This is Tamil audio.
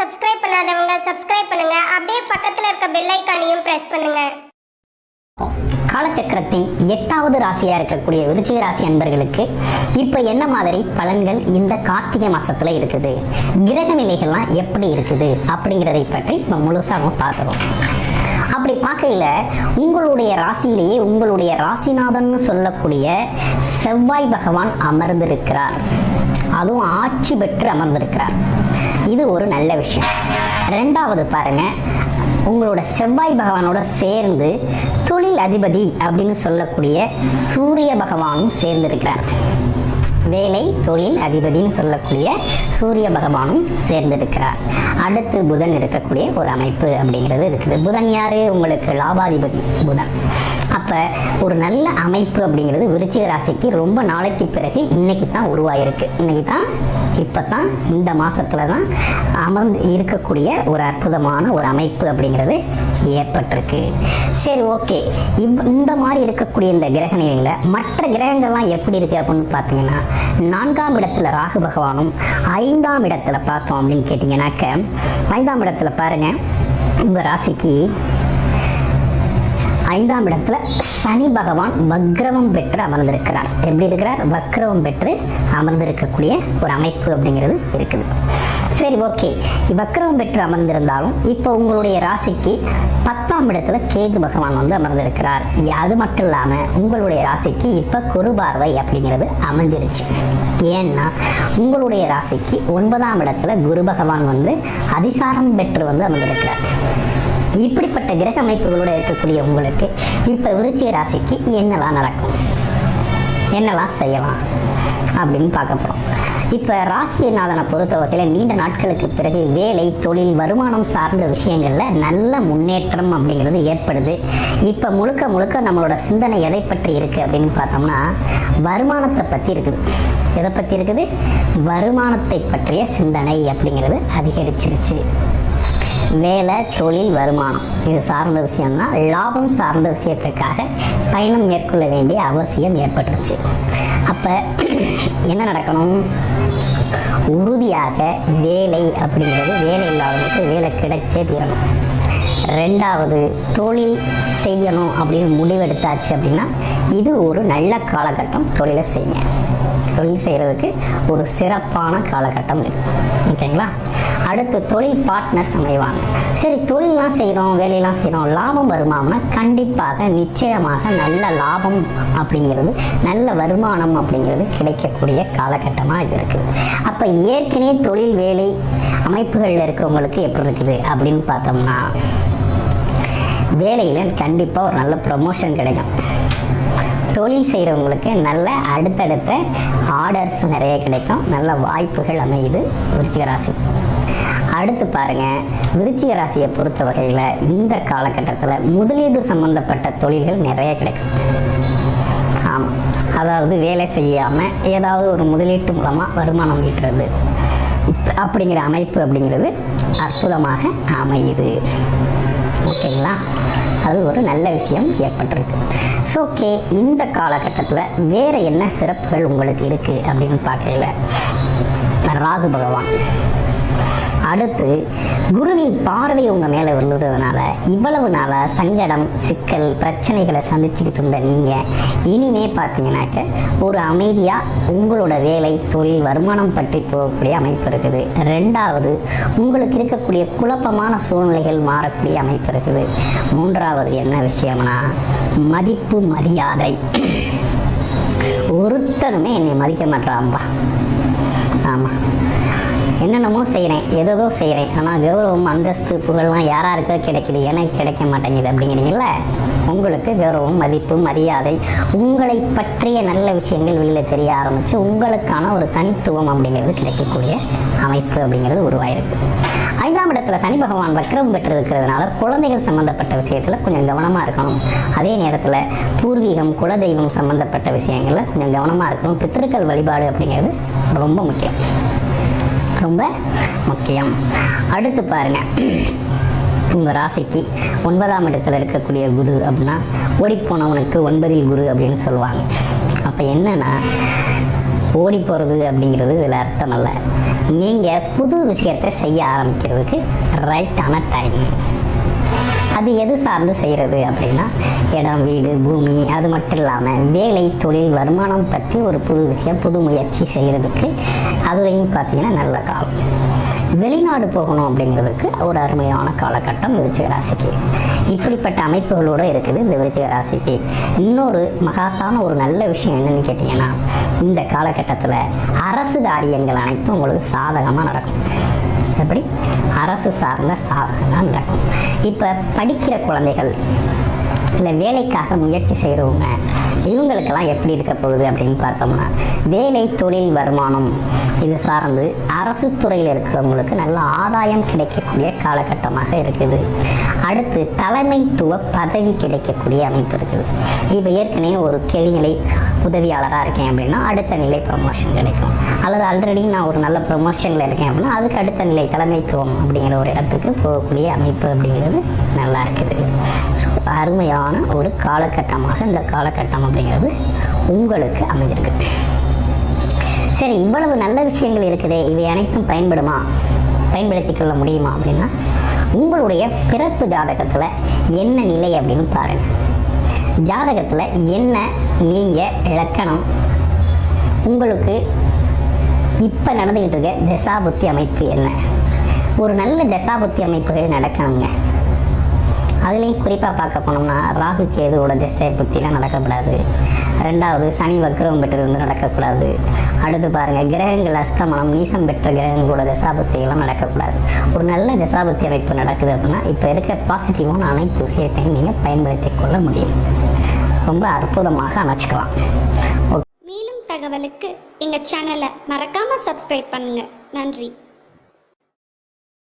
சப்ஸ்கிரைப் பண்ணாதவங்க சப்ஸ்கிரைப் பண்ணுங்க. அப்படியே பக்கத்துல இருக்க பெல் ஐக்கானையும் பிரஸ் பண்ணுங்க. காலச்சக்கரத்தின் எட்டாவது ராசியாக இருக்கக்கூடிய விருச்சிக ராசி அன்பர்களுக்கு இப்போ என்ன மாதிரி பலன்கள் இந்த கார்த்திகை மாதத்தில் இருக்குது? கிரக நிலைகள்லாம் எப்படி இருக்குது? அப்படிங்கிறதை பற்றி இப்போ முழுசாகவும் பார்த்துருவோம். அப்படி பார்க்கையில உங்களுடைய ராசியிலேயே உங்களுடைய ராசிநாதன் சொல்லக்கூடிய செவ்வாய் பகவான் அமர்ந்திருக்கிறார். அதுவும் ஆட்சி பெற்று அமர்ந்திருக்கிறார். இது ஒரு நல்ல விஷயம். ரெண்டாவது பாருங்க உங்களோட செவ்வாய் பகவானோட சேர்ந்து தொழில் அதிபதி அப்படின்னு சொல்லக்கூடிய சூரிய பகவானும் சேர்ந்திருக்கிறார். வேலை தொழில் அதிபதின்னு சொல்லக்கூடிய சூரிய பகவானும் சேர்ந்திருக்கிறார். அடுத்து புதன் இருக்கக்கூடிய ஒரு அமைப்பு அப்படிங்கிறது இருக்குது. புதன் யாரு? உங்களுக்கு லாபாதிபதி புதன். அப்ப ஒரு நல்ல அமைப்பு அப்படிங்கிறது விருச்சிக ராசிக்கு ரொம்ப நாளைக்கு பிறகு இன்னைக்கு தான் உருவாயிருக்கு. இன்னைக்கு தான் இப்போ தான் இந்த மாதத்தில் தான் அமர்ந்து இருக்கக்கூடிய ஒரு அற்புதமான ஒரு அமைப்பு அப்படிங்கிறது ஏற்பட்டிருக்கு. சரி ஓகே. இவ் இந்த மாதிரி இருக்கக்கூடிய இந்த கிரக நிலையில் மற்ற கிரகங்கள்லாம் எப்படி இருக்கு அப்படின்னு பார்த்தீங்கன்னா நான்காம் இடத்துல ராகு பகவானும் ஐந்தாம் இடத்துல பார்த்தோம் அப்படின்னு கேட்டிங்கன்னாக்க ஐந்தாம் இடத்துல பாருங்க உங்கள் ராசிக்கு ஐந்தாம் இடத்துல சனி பகவான் வக்ரவம் பெற்று அமர்ந்திருக்கிறார். எப்படி இருக்கிறார்? வக்ரவம் பெற்று அமர்ந்திருக்கக்கூடிய ஒரு அமைப்பு அப்படிங்கிறது இருக்குது. சரி ஓகே. வக்ரவம் பெற்று அமர்ந்திருந்தாலும் இப்போ உங்களுடைய ராசிக்கு பத்தாம் இடத்துல கேது பகவான் வந்து அமர்ந்திருக்கிறார். அது மட்டும் இல்லாமல் உங்களுடைய ராசிக்கு இப்போ குரு பார்வை அப்படிங்கிறது அமைஞ்சிருச்சு. ஏன்னா உங்களுடைய ராசிக்கு ஒன்பதாம் இடத்துல குரு பகவான் வந்து அதிசாரம் பெற்று வந்து அமர்ந்திருக்கிறார். இப்படிப்பட்ட கிரக அமைப்புகளோட இருக்கக்கூடிய உங்களுக்கு இப்ப விருச்சிக ராசிக்கு என்னெல்லாம் நடக்கும்? என்னெல்லாம் செய்யலாம்? அப்படின்னு பார்க்க போகிறோம் இப்போ ராசிநாதனை பொறுத்த நீண்ட நாட்களுக்கு பிறகு வேலை தொழில் வருமானம் சார்ந்த விஷயங்கள்ல நல்ல முன்னேற்றம் அப்படிங்கிறது ஏற்படுது. இப்ப முழுக்க முழுக்க நம்மளோட சிந்தனை எதை பற்றி இருக்கு அப்படின்னு பார்த்தோம்னா வருமானத்தை பத்தி இருக்குது. எதை பத்தி இருக்குது? வருமானத்தை பற்றிய சிந்தனை அப்படிங்கிறது அதிகரிச்சிருச்சு. வேலை தொழில் வருமானம். இது சார்ந்த விஷயம்னா லாபம் சார்ந்த விஷயத்துக்காக பயணம் மேற்கொள்ள வேண்டிய அவசியம் ஏற்பட்டுருச்சு. அப்போ என்ன நடக்கணும்? உறுதியாக வேலை அப்படிங்கிறது வேலை இல்லாதவங்களுக்கு வேலை கிடைச்சே தீரணும். ரெண்டாவது தொழில் செய்யணும் அப்படின்னு முடிவெடுத்தாச்சு அப்படின்னா இது ஒரு நல்ல காலகட்டம் தொழிலை செய்யுங்க. தொழில் செய்கிறதுக்கு ஒரு சிறப்பான காலகட்டம் இது. ஓகேங்களா? அடுத்து தொழில் பார்ட்னர்ஸ் அமைவாங்க சரி தொழிலெலாம் செய்கிறோம் வேலையெல்லாம் செய்கிறோம் லாபம் வருமானம்னா கண்டிப்பாக நிச்சயமாக நல்ல லாபம் அப்படிங்கிறது நல்ல வருமானம் அப்படிங்கிறது கிடைக்கக்கூடிய காலகட்டமாக இது இருக்குது அப்போ ஏற்கனவே தொழில் வேலை அமைப்புகளில் இருக்கவங்களுக்கு எப்படி இருக்குது அப்படின்னு பார்த்தோம்னா வேலையில் கண்டிப்பாக ஒரு நல்ல ப்ரமோஷன் கிடைக்கும். தொழில் செய்கிறவங்களுக்கு நல்ல அடுத்தடுத்த ஆர்டர்ஸ் நிறைய கிடைக்கும். நல்ல வாய்ப்புகள் அமையுது விருச்சிக ராசி. அடுத்து பாருங்கள் விருச்சிக ராசியை பொறுத்த வகையில் இந்த காலகட்டத்தில் முதலீடு சம்பந்தப்பட்ட தொழில்கள் நிறைய கிடைக்கும். ஆமாம் அதாவது வேலை செய்யாமல் ஏதாவது ஒரு முதலீட்டு மூலமாக வருமானம் ஈட்டுறது. அப்படிங்கிற அமைப்பு அப்படிங்கிறது அற்புதமாக அமையுது. ஓகேங்களா? அது ஒரு நல்ல விஷயம் ஏற்பட்டிருக்கு. ஸோ ஓகே இந்த காலகட்டத்தில் வேறு என்ன சிறப்புகள் உங்களுக்கு இருக்குது அப்படின்னு பார்க்கல ராகு பகவான். அடுத்து குருவின் பார்வை உங்கள் மேலே விழுறதுனால இவ்வளவு நாளாக சங்கடம் சிக்கல் பிரச்சனைகளை சந்திச்சுக்கிட்டு இருந்த நீங்கள் இனிமே பார்த்தீங்கன்னாக்க ஒரு அமைதியாக உங்களோட வேலை தொழில் வருமானம் பற்றி போகக்கூடிய அமைப்பு இருக்குது. ரெண்டாவது உங்களுக்கு இருக்கக்கூடிய குழப்பமான சூழ்நிலைகள் மாறக்கூடிய அமைப்பு இருக்குது. மூன்றாவது என்ன விஷயம்னா மதிப்பு மரியாதை. ஒருத்தனுமே என்னை மதிக்க மாட்டான்பா ஆமாம் என்னென்னமோ செய்கிறேன் எதோ செய்கிறேன் ஆனால் கௌரவம் அந்தஸ்து புகழ்லாம் யாராருக்கோ கிடைக்குது. எனக்கு கிடைக்க மாட்டேங்குது அப்படிங்கிறீங்கள உங்களுக்கு கௌரவம் மதிப்பு மரியாதை உங்களை பற்றிய நல்ல விஷயங்கள் வெளியில் தெரிய ஆரம்பித்து உங்களுக்கான ஒரு தனித்துவம் அப்படிங்கிறது கிடைக்கக்கூடிய அமைப்பு அப்படிங்கிறது உருவாயிருக்கு. ஐந்தாம் இடத்துல சனி பகவான் வக்ரம் பெற்று இருக்கிறதுனால குழந்தைகள் சம்மந்தப்பட்ட விஷயத்தில் கொஞ்சம் கவனமாக இருக்கணும். அதே நேரத்தில் பூர்வீகம் குலதெய்வம் சம்மந்தப்பட்ட விஷயங்களில் கொஞ்சம் கவனமாக இருக்கணும். பித்திருக்கள் வழிபாடு அப்படிங்கிறது ரொம்ப முக்கியம். ரொம்ப முக்கியம். அடுத்து பாருங்க. உங்கள் ராசிக்கு ஒன்பதாம் இடத்துல இருக்கக்கூடிய குரு அப்படின்னா ஓடிப்போனவனுக்கு ஒன்பதில் குரு அப்படின்னு சொல்லுவாங்க. அப்போ என்னன்னா ஓடி போகிறது அப்படிங்கிறது இதில் அர்த்தம் அல்ல நீங்கள் புது விஷயத்தை செய்ய ஆரம்பிக்கிறதுக்கு ரைட்டான டைம் அது எது சார்ந்து செய்கிறது அப்படின்னா இடம் வீடு பூமி அது மட்டும் இல்லாமல் வேலை தொழில் வருமானம் பற்றி ஒரு புது விஷயம் புது முயற்சி செய்கிறதுக்கு அதுலேயும் பார்த்தீங்கன்னா நல்ல காலம். வெளிநாடு போகணும் அப்படிங்கிறதுக்கு ஒரு அருமையான காலகட்டம் விருச்சிக ராசிக்கு இப்படிப்பட்ட அமைப்புகளோடு இருக்குது இந்த விருச்சிக ராசிக்கு இன்னொரு மகாத்தான ஒரு நல்ல விஷயம் என்னன்னு கேட்டிங்கன்னா இந்த காலகட்டத்தில் அரசு காரியங்கள் அனைத்தும் உங்களுக்கு சாதகமாக நடக்கும். எப்படி அரசு சார்ந்த சாதகம் தான் நடக்கும். இப்போ படிக்கிற குழந்தைகள் இல்லை வேலைக்காக முயற்சி செய்கிறவங்க இவங்களுக்கெல்லாம் எப்படி இருக்க போகுது அப்படின்னு பார்த்தோம்னா வேலை தொழில் வருமானம் இது சார்ந்து அரசு துறையில் இருக்கிறவங்களுக்கு நல்ல ஆதாயம் கிடைக்கக்கூடிய காலகட்டமாக இருக்குது. அடுத்து தலைமைத்துவ பதவி கிடைக்கக்கூடிய அமைப்பு இருக்குது. இப்போ ஏற்கனவே ஒரு கேள்விகளை உதவியாளராக இருக்கேன் அப்படின்னா அடுத்த நிலை ப்ரொமோஷன் கிடைக்கும். அல்லது ஆல்ரெடி நான் ஒரு நல்ல ப்ரொமோஷனில் இருக்கேன் அப்படின்னா அதுக்கு அடுத்த நிலை தலைமைத்துவம் அப்படிங்கிற ஒரு இடத்துக்கு போகக்கூடிய அமைப்பு அப்படிங்கிறது நல்லா இருக்குது. ஸோ அருமையான ஒரு காலகட்டமாக இந்த காலகட்டம் அப்படிங்கிறது உங்களுக்கு அமைஞ்சிருக்கு. சரி இவ்வளவு நல்ல விஷயங்கள் இருக்குதே இவை அனைத்தும் பயன்படுமா? பயன்படுத்திக் கொள்ள முடியுமா அப்படின்னா உங்களுடைய பிறப்பு ஜாதகத்தில் என்ன நிலை அப்படின்னு பாருங்கள் ஜாதகத்தில் என்ன நீங்கள் இலக்கணம் உங்களுக்கு இப்போ நடந்துக்கிட்டு இருக்க தசாபுத்தி அமைப்பு என்ன? ஒரு நல்ல தசாபுத்தி அமைப்புகள் நடக்கணுங்க. அதுலேயும் குறிப்பாக பார்க்க போனோம்னா ராகு கேதுவோட திசை புத்திலாம் நடக்கக்கூடாது. ரெண்டாவது சனி வக்ரம் பெற்றிருந்து நடக்கக்கூடாது. அடுத்து பாருங்கள் கிரகங்கள் அஸ்தமனம் நீசம் பெற்ற கிரகங்களோட தசாபுத்திகள்லாம் நடக்கக்கூடாது. ஒரு நல்ல தசாபத்தி அமைப்பு நடக்குது அப்படின்னா இப்போ இருக்க பாசிட்டிவான அனைத்து விஷயத்தையும் நீங்கள் பயன்படுத்தி கொள்ள முடியும். ரொம்ப அற்புதமாக அமைச்சுக்கலாம். மேலும் தகவலுக்கு எங்கள் சேனலை மறக்காமல் சப்ஸ்கிரைப் பண்ணுங்கள் நன்றி.